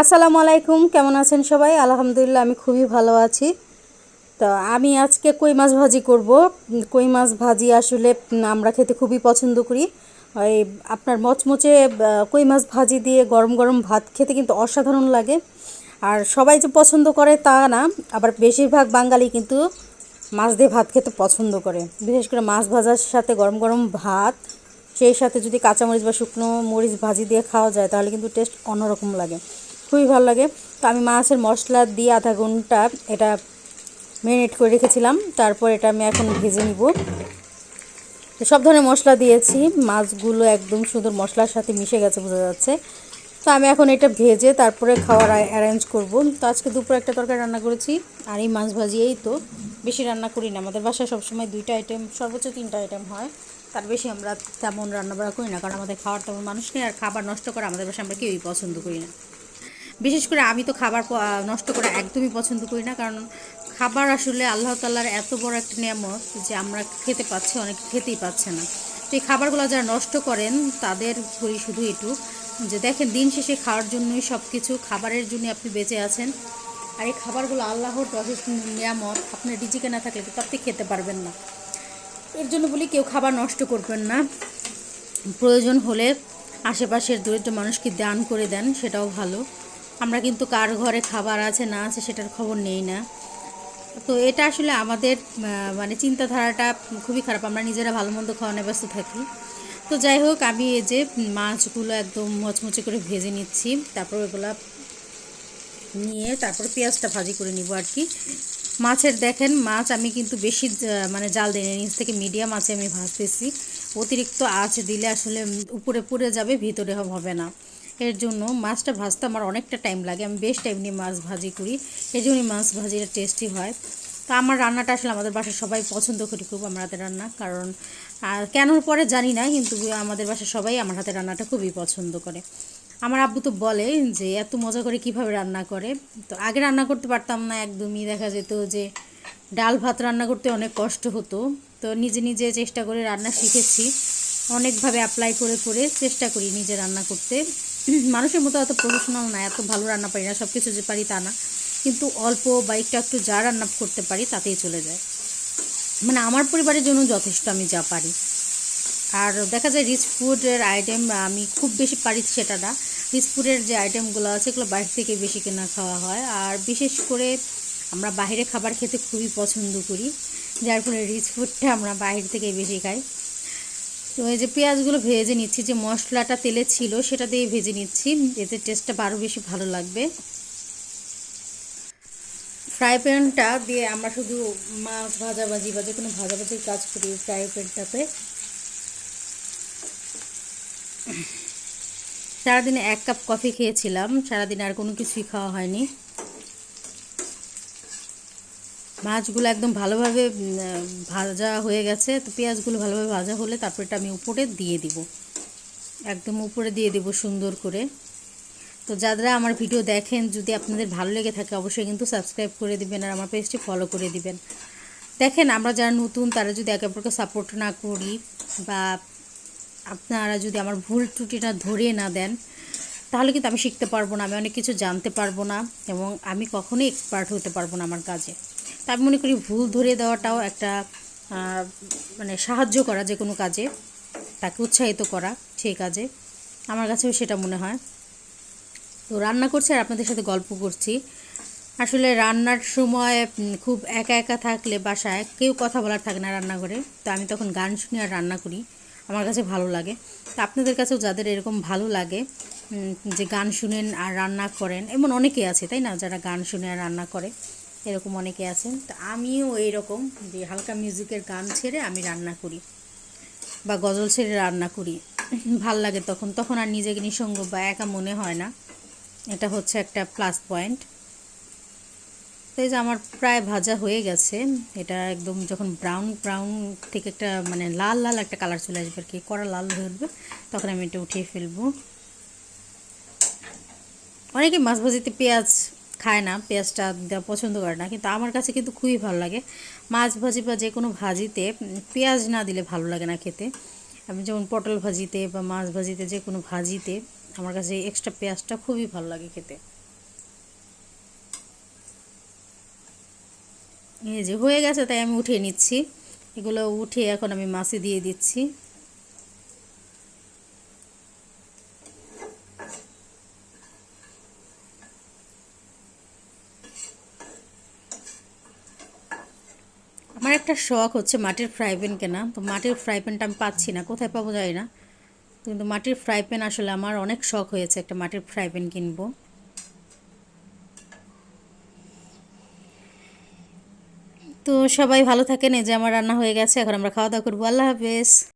আসসালামু আলাইকুম, কেমন আছেন সবাই? আলহামদুলিল্লাহ, আমি খুবই ভালো আছি। তো আমি আজকে কই মাছ ভাজি করব? কই মাছ ভাজি আসলে আমরা খেতে খুবই পছন্দ করি। ওই আপনার মচমচে কই মাছ ভাজি দিয়ে গরম গরম ভাত খেতে কিন্তু অসাধারণ লাগে। আর সবাই যে পছন্দ করে তা না, আবার বেশিরভাগ বাঙালি কিন্তু মাছ দিয়ে ভাত খেতে পছন্দ করে। বিশেষ করে মাছ ভাজার সাথে গরম গরম ভাত, সেই সাথে যদি কাঁচামরিচ বা শুকনো মরিচ ভাজি দিয়ে খাওয়া যায়, তাহলে কিন্তু টেস্ট অন্যরকম লাগে। খুবই ভালো লাগে। তো আমি মাছের মশলা দিয়ে আধা ঘণ্টা এটা ম্যারিনেট করে রেখেছিলাম। তারপর এটা আমি এখন ভেজে নিব। তো সব ধরনের মশলা দিয়েছি। মাছগুলো একদম সুন্দর মশলার সাথে মিশে গেছে, বোঝা যাচ্ছে। তো আমি এখন এটা ভেজে তারপরে খাওয়ার অ্যারেঞ্জ করব। তো আজকে দুপুরে একটা তরকারি রান্না করেছি। আর এই মাছ ভাজি এই তো। বেশি রান্না করি না। আমাদের বাসায় সবসময় দুইটা আইটেম সর্বোচ্চ তিনটা আইটেম হয়। তার বেশি আমরা তেমন রান্না বাড়া করি না। কারণ আমাদের খাওয়ার তেমন মানুষ নেই। আর খাবার নষ্ট করা আমাদের বাসায় আমরা কেউই পছন্দ করি না। বিশেষ করে আমি তো খাবার নষ্ট করা একদমই পছন্দ করি না, কারণ খাবার আসলে আল্লাহ তাল্লার এত বড় একটা নিয়ামত যে আমরা খেতে পাচ্ছি, অনেকে খেতেই পাচ্ছে না। তো এই খাবারগুলো যারা নষ্ট করেন, তাদের করি শুধু একটু যে দেখেন, দিন শেষে খাওয়ার জন্যই সব কিছু খাবারের জন্য আপনি বেঁচে আছেন। আর এই খাবারগুলো আল্লাহর যথেষ্ট নিয়ামত, আপনার রিজিকে না থাকলে তো আপনি খেতে পারবেন না। এর জন্য বলি, কেউ খাবার নষ্ট করবেন না। প্রয়োজন হলে আশেপাশের দরিদ্র মানুষকে দান করে দেন, সেটাও ভালো। আমরা কিন্তু কার ঘরে খাবার আছে, না আছে সেটার খবর নেই না। তো এটা আসলে আমাদের মানে চিন্তাধারাটা খুবই খারাপ। আমরা নিজেরা ভালো মন্দ খাওয়ানো ব্যস্ত থাকি। তো যাই হোক, আমি এই যে মাছগুলো একদম মচমচে করে ভেজে নিচ্ছি, তারপর ওগুলা নিয়ে তারপর পেঁয়াজটা ভাজি করে নিব আর কি। মাছের দেখেন, মাছ আমি কিন্তু বেশি মানে জাল দিই নিচ থেকে মিডিয়াম আছে আমি ভাজতেছি। অতিরিক্ত আঁচ দিলে আসলে উপরে পুড়ে যাবে, ভিতরে হবে না। এর জন্য মাছটা ভাজতে আমার অনেকটা টাইম লাগে। আমি বেশ টাইম নিয়ে মাছ ভাজি করি। এই জন্যই মাছ ভাজিটা টেস্টি হয়। তো আমার রান্নাটা আসলে আমাদের বাসায় সবাই পছন্দ করি, খুব আমার হাতের রান্না। কারণ, আর কেন পরে জানি না, কিন্তু আমাদের বাসায় সবাই আমার হাতের রান্নাটা খুবই পছন্দ করে। আমার আব্বু তো বলে যে, এত মজা করে কীভাবে রান্না করে? তো আগে রান্না করতে পারতাম না একদমই। দেখা যেত যে, ডাল ভাত রান্না করতে অনেক কষ্ট হতো। তো নিজে নিজে চেষ্টা করে রান্না শিখেছি। অনেকভাবে অ্যাপ্লাই করে করে চেষ্টা করি নিজে রান্না করতে। মানুষের মতো এত প্রফেশনাল না, এত ভালো রান্না পারি না সব কিছু যে পারি তা না। কিন্তু অল্প বা একটু একটু যা রান্না করতে পারি তাতেই চলে যায়। মানে আমার পরিবারের জন্য যথেষ্ট আমি যা পারি। আর দেখা যায় রিচ ফুডের আইটেম আমি খুব বেশি পারি সেটা না। রিচ ফুডের যে আইটেমগুলো আছে এগুলো বাইরে থেকে বেশি কেনা খাওয়া হয়। আর বিশেষ করে আমরা বাইরে খাবার খেতে খুবই পছন্দ করি। যার ফলে রিচ ফুডটা আমরা বাইরে থেকে বেশি খাই। তো এই যে পেঁয়াজগুলো ভেজে নিচ্ছি, যে মশলাটা তেলে ছিল সেটা দিয়ে ভেজে নিচ্ছি, এতে টেস্টটা আরও বেশি ভালো লাগবে। ফ্রাই প্যানটা দিয়ে আমরা শুধু মাছ ভাজাভাজি বা যে কোনো ভাজাভাজির কাজ করি ফ্রাই প্যানটাতে সারাদিনে এক কাপ কফি খেয়েছিলাম, সারাদিন আর কোনো কিছুই খাওয়া হয়নি। মাছগুলো একদম ভালোভাবে ভাজা হয়ে গেছে। তো পেঁয়াজগুলো ভালোভাবে ভাজা হলে তারপর এটা আমি উপরে দিয়ে দিব। একদম উপরে দিয়ে দেব সুন্দর করে। তো যারা আমার ভিডিও দেখেন, যদি আপনাদের ভালো লেগে থাকে, অবশ্যই কিন্তু সাবস্ক্রাইব করে দিবেন আর আমার পেজটি ফলো করে দিবেন। দেখেন, আমরা যারা নতুন, তারা যদি একে অপরকে সাপোর্ট না করি বা আপনারা যদি আমার ভুল ত্রুটিটা ধরিয়ে না দেন, তাহলে কিন্তু আমি শিখতে পারব না, আমি অনেক কিছু জানতে পারব না এবং আমি কখনোই এক্সপার্ট হতে পারব না আমার কাজে। তা আমি মনে করি ভুল ধরে দেওয়াটাও একটা মানে সাহায্য করা যে কোনো কাজে, তাকে উৎসাহিত করা সেই কাজে। আমার কাছেও সেটা মনে হয়। তো রান্না করছি আর আপনাদের সাথে গল্প করছি। আসলে রান্নার সময় খুব একা একা থাকলে বাসায় কেউ কথা বলার থাকে না রান্নাঘরে। তো আমি তখন গান শুনি আর রান্না করি। আমার কাছে ভালো লাগে। তো আপনাদের কাছেও যাদের এরকম ভালো লাগে যে গান শুনেন আর রান্না করেন, এমন অনেকে আছে, তাই না? যারা গান শুনে আর রান্না করে। এরকম অনেকে আছেন। তো আমিও এইরকম যে হালকা মিউজিকের গান ছেড়ে আমি রান্না করি বা গজল ছেড়ে রান্না করি। ভালো লাগে তখন। তখন আর নিজেকে নিঃসঙ্গ বা একা মনে হয় না। এটা হচ্ছে একটা প্লাস পয়েন্ট তো এই যে আমার প্রায় ভাজা হয়ে গেছে। এটা একদম যখন ব্রাউন ব্রাউন থেকে একটা মানে লাল লাল একটা কালার চলে আসবে আর কি, কড়া লাল হয়ে উঠবে, তখন আমি এটা উঠিয়ে ফেলব। অনেকে মাছ ভাজিতে পেঁয়াজ খায় না, পেঁয়াজটা পছন্দ করে না, কিন্তু আমার কাছে কিন্তু খুবই ভালো লাগে। মাছ ভাজি বা যে কোনো ভাজিতে, পেঁয়াজ না দিলে ভালো লাগে না খেতে। আমি যেমন পটল ভাজিতে বা মাছ ভাজিতে যে কোনো ভাজিতে, আমার কাছে এক্সট্রা পেঁয়াজটা খুবই ভালো লাগে খেতে। এই যে হয়ে গেছে, তাই আমি উঠিয়ে নিচ্ছি। এগুলো উঠে এখন আমি মাছে দিয়ে দিচ্ছি। আমার একটা শখ হচ্ছে মাটির ফ্রাই প্যান কেনা। তো মাটির ফ্রাই প্যানটা আমি পাচ্ছি না, কোথায় পাবো যাই না। কিন্তু মাটির ফ্রাই প্যান আসলে আমার অনেক শখ হয়েছে একটা মাটির ফ্রাই প্যান কিনবো। তো সবাই ভালো থাকেন, এই যে আমার রান্না হয়ে গেছে, এখন আমরা খাওয়া দাওয়া করব। আল্লাহ হাফেজ।